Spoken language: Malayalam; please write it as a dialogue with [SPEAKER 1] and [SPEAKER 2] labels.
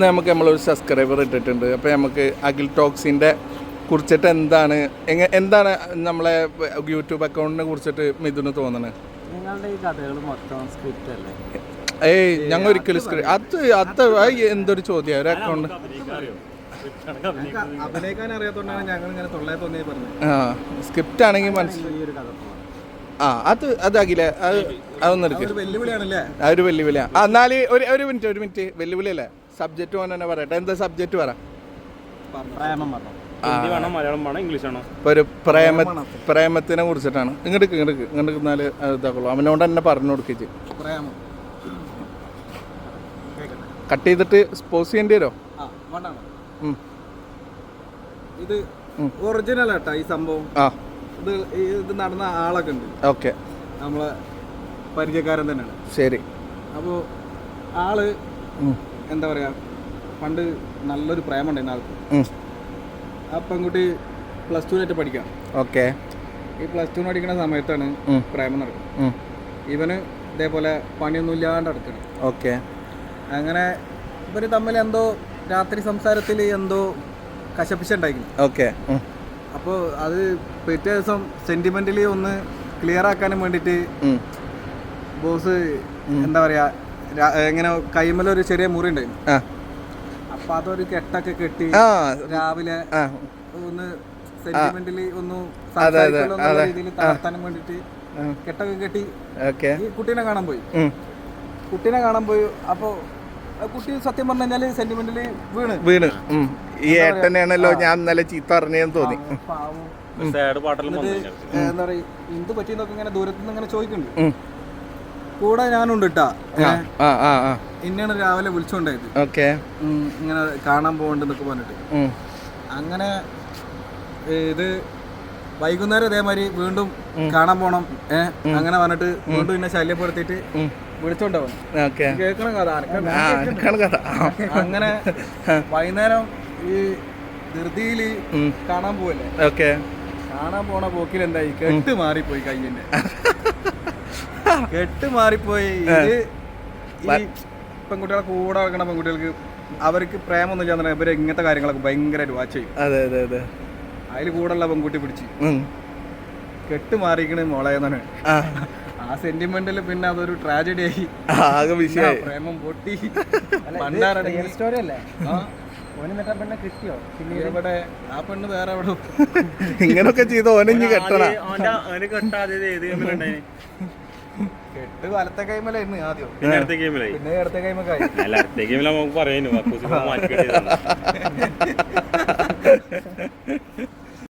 [SPEAKER 1] ഇന്ന് നമുക്ക് നമ്മളൊരു സബ്സ്ക്രൈബർ ഇട്ടിട്ടുണ്ട്. അപ്പോൾ നമുക്ക് അഖിൽ ടോക്സിന്റെ കുറിച്ചിട്ട് എന്താണ് എങ്ങ എന്താണ് നമ്മളെ യൂട്യൂബ് അക്കൗണ്ടിനെ കുറിച്ചിട്ട് മിഥുന് തോന്നുന്നത്
[SPEAKER 2] നിങ്ങളുടെ ഈ കഥകൾ മൊത്തം സ്ക്രിപ്റ്റ് അല്ലേ?
[SPEAKER 1] ഏയ് ഞങ്ങൾ ഒരിക്കലും സ്ക്രീൻ അത് അത് എന്തൊരു ചോദ്യം? ഒരു അക്കൗണ്ട് ആ സ്ക്രിപ്റ്റ് ആണെങ്കിൽ മനസ്സിലായി
[SPEAKER 2] ഈ ഒരു കഥ.
[SPEAKER 1] ആ അത് അത് അഖില അത് ആ ഒരു വെല്ലുവിളിയാണ് എന്നാൽ ഒരു ഒരു മിനിറ്റ് ഒരു മിനിറ്റ്. വെല്ലുവിളിയല്ലേ? സബ്ജക്റ്റ് പോകാൻ തന്നെ പറയട്ടെ. എന്താ സബ്ജക്ട് പറ?
[SPEAKER 2] പ്രേമം പറഞ്ഞു.
[SPEAKER 3] ഹിന്ദി വേണം മലയാളം വേണം ഇംഗ്ലീഷ് വേണം?
[SPEAKER 1] ഇപ്പോൾ ഒരു പ്രേമ പ്രേമത്തിനെ കുറിച്ചിട്ടാണ്. ഇങ്ങോട്ട് ഇങ്ങോട്ട് ഇങ്ങോട്ട് നാല് ഇതാക്കുള്ളൂ. അവനോട് തന്നെ പറഞ്ഞു കൊടുക്കിച്ച്. കട്ട് ചെയ്തിട്ട് സ്പോസ് ചെയ്യേണ്ടി വരുമോ
[SPEAKER 4] ആ വേണ്ടാണ് ഇത് ഒറിജിനൽ ആട്ടാ ഈ സംഭവം.
[SPEAKER 1] ആ.
[SPEAKER 4] ഇത് ഇത് നടന്ന ആളൊക്കെ ഉണ്ട്.
[SPEAKER 1] ഓക്കെ.
[SPEAKER 4] നമ്മളെ പരിചയക്കാരൻ തന്നെയാണ്.
[SPEAKER 1] ശരി.
[SPEAKER 4] അപ്പോൾ
[SPEAKER 1] ആൾ.
[SPEAKER 4] എന്താ പറയാ പണ്ട് നല്ലൊരു പ്രേമുണ്ടായിരുന്നു ആൾക്ക്. ആ പെൺകുട്ടി പ്ലസ് ടുവിനായിട്ട് പഠിക്കാം.
[SPEAKER 1] ഓക്കെ.
[SPEAKER 4] ഈ പ്ലസ് ടു പഠിക്കുന്ന സമയത്താണ് പ്രേമം നടക്കുന്നത്. ഇവന് ഇതേപോലെ പണിയൊന്നും ഇല്ലാണ്ട് നടക്കണം.
[SPEAKER 1] ഓക്കെ.
[SPEAKER 4] അങ്ങനെ ഇവർ തമ്മിൽ എന്തോ രാത്രി സംസാരത്തിൽ എന്തോ കശപ്പിച്ചുണ്ടായിരുന്നു
[SPEAKER 1] ഓക്കെ.
[SPEAKER 4] അപ്പോൾ അത് പിറ്റേ ദിവസം സെന്റിമെന്റലി ഒന്ന് ക്ലിയർ ആക്കാനും വേണ്ടിയിട്ട് ബോസ് എന്താ പറയുക ഇങ്ങനെ കൈമലൊരു ചെറിയ മുറി ഉണ്ടായിരുന്നു അപ്പൊ അതൊരു കെട്ടൊക്കെ കെട്ടി
[SPEAKER 1] ആ.
[SPEAKER 4] രാവിലെ ഒന്ന് സെന്റിമെന്റലി ഒന്ന് വേണ്ടിട്ട് രീതിയിൽ തളർത്താനും വേണ്ടിയിട്ട് കെട്ടൊക്കെ കെട്ടി
[SPEAKER 1] ഓക്കെ.
[SPEAKER 4] ഈ കുട്ടീനെ കാണാൻ പോയി. കുട്ടീനെ കാണാൻ പോയി. അപ്പോൾ കുട്ടി സത്യം പറഞ്ഞു കഴിഞ്ഞാൽ സെന്റിമെന്റലി വീണ്.
[SPEAKER 1] വീണ്. ഈ ഏട്ടനെയാണല്ലോ ഞാൻ ഇന്നലെ ചീത്ത പറഞ്ഞതെന്ന് തോന്നി.
[SPEAKER 4] എന്താ പറയുക എന്ത് പറ്റിയെന്നൊക്കെ ഇങ്ങനെ ദൂരത്തുനിന്ന് ഇങ്ങനെ ചോദിക്കുന്നുണ്ട്. കൂടെ ഞാനുണ്ട് ഇന്നാണ് രാവിലെ വിളിച്ചോണ്ടായത്.
[SPEAKER 1] ഓക്കെ.
[SPEAKER 4] ഇങ്ങനെ കാണാൻ പോകണ്ടെന്നൊക്കെ പറഞ്ഞിട്ട്. അങ്ങനെ ഇത് വൈകുന്നേരം ഇതേമാതിരി വീണ്ടും കാണാൻ പോണം. ഏ അങ്ങനെ പറഞ്ഞിട്ട് വീണ്ടും എന്നെ ശല്യപ്പെടുത്തിയിട്ട് വിളിച്ചോണ്ടാവും കഥ
[SPEAKER 1] കഥ.
[SPEAKER 4] അങ്ങനെ വൈകുന്നേരം ഈ ധൃതിയിൽ കാണാൻ പോവല്ലേ?
[SPEAKER 1] ഓക്കെ.
[SPEAKER 4] കാണാൻ പോണ പോക്കിൽ എന്തായി കെട്ട് മാറിപ്പോയി കയ്യിന്റെ. കെട്ട് മാറിപ്പോയി. ഇത് ഈ പെൺകുട്ടികളെ കൂടെ നടക്കണ പെൺകുട്ടികൾക്ക് അവർക്ക് പ്രേമൊന്നും ഇല്ലാന്ന് ഇവർ ഇങ്ങനത്തെ കാര്യങ്ങളൊക്കെ ഭയങ്കരമായിട്ട് വാച്ച് ചെയ്യും.
[SPEAKER 1] അതെ അതെ അതെ.
[SPEAKER 4] അതിൽ കൂടെയുള്ള പെൺകുട്ടി പിടിച്ച്. കെട്ട് മാറിക്കണ് മോളെ എന്നാണ്.
[SPEAKER 1] ആ.
[SPEAKER 4] സെന്റിമെന്റിൽ പിന്നെ അതൊരു ട്രാജഡി ആയി.
[SPEAKER 1] ആകെ വിഷയമായി.
[SPEAKER 4] പ്രേമം പൊട്ടി.
[SPEAKER 2] സ്റ്റോറി അല്ലേ? കിട്ടിയോ? പിന്നെ
[SPEAKER 4] എവിടെ? ആ പെണ്ണ് വേറെ എവിടെ
[SPEAKER 1] ഇങ്ങനൊക്കെ ചെയ്ത് ഓനെ കെട്ടണം.
[SPEAKER 3] ഓനെ അവന് കെട്ടാതെ
[SPEAKER 4] വലത്തെ കൈമലായിരുന്നു ആദ്യം.
[SPEAKER 3] പിന്നെ അടുത്ത ഗെയിമിലായി
[SPEAKER 4] പിന്നെ ഇടത്തെ കൈമക്കായി
[SPEAKER 3] അല്ല അടുത്ത ഗെയിമിലാ നമുക്ക് പറയുന്നു മാറ്റി